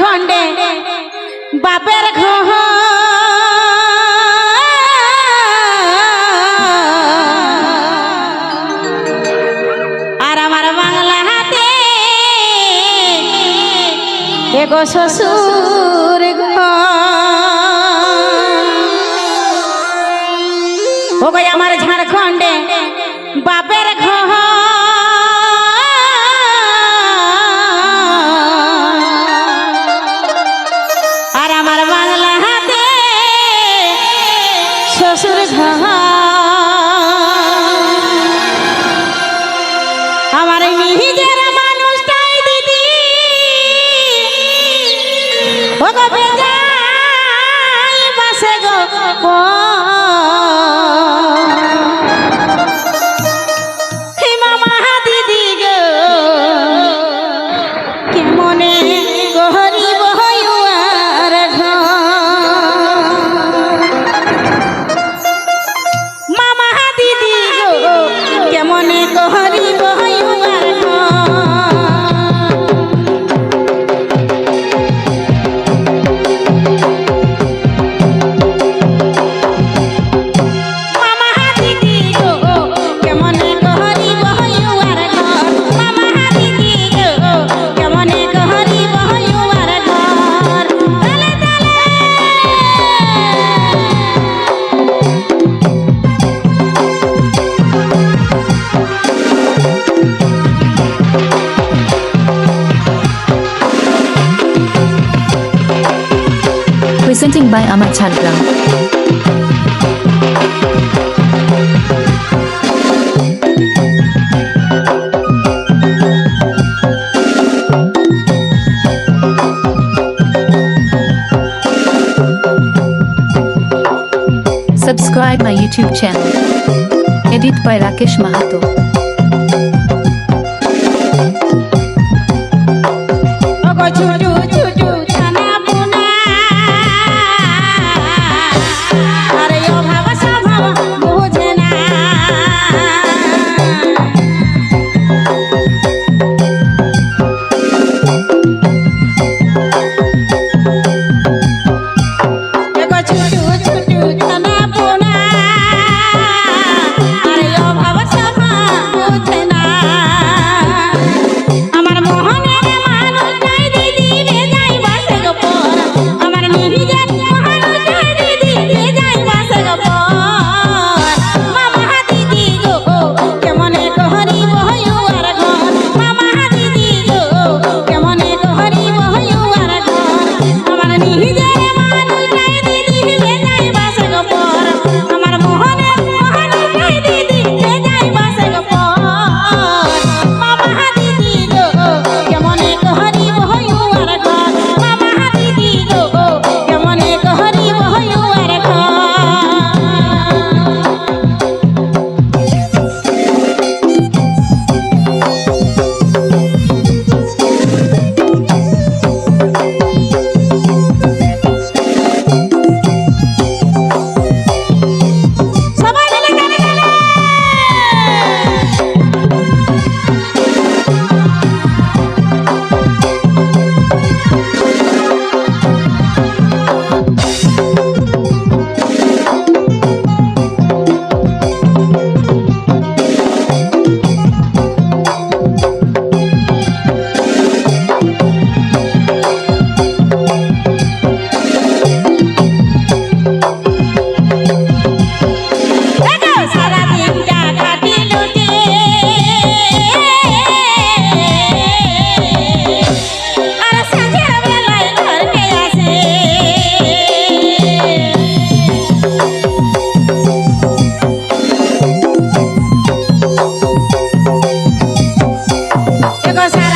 খণ্ডে বাপের ঘর আর আমার বাংলা হাতে শ্বশুর ঘর আমার ঝাড়খণ্ডে বা presenting by Amar Chandra. subscribe my YouTube channel. Edit by Rakesh Mahato. go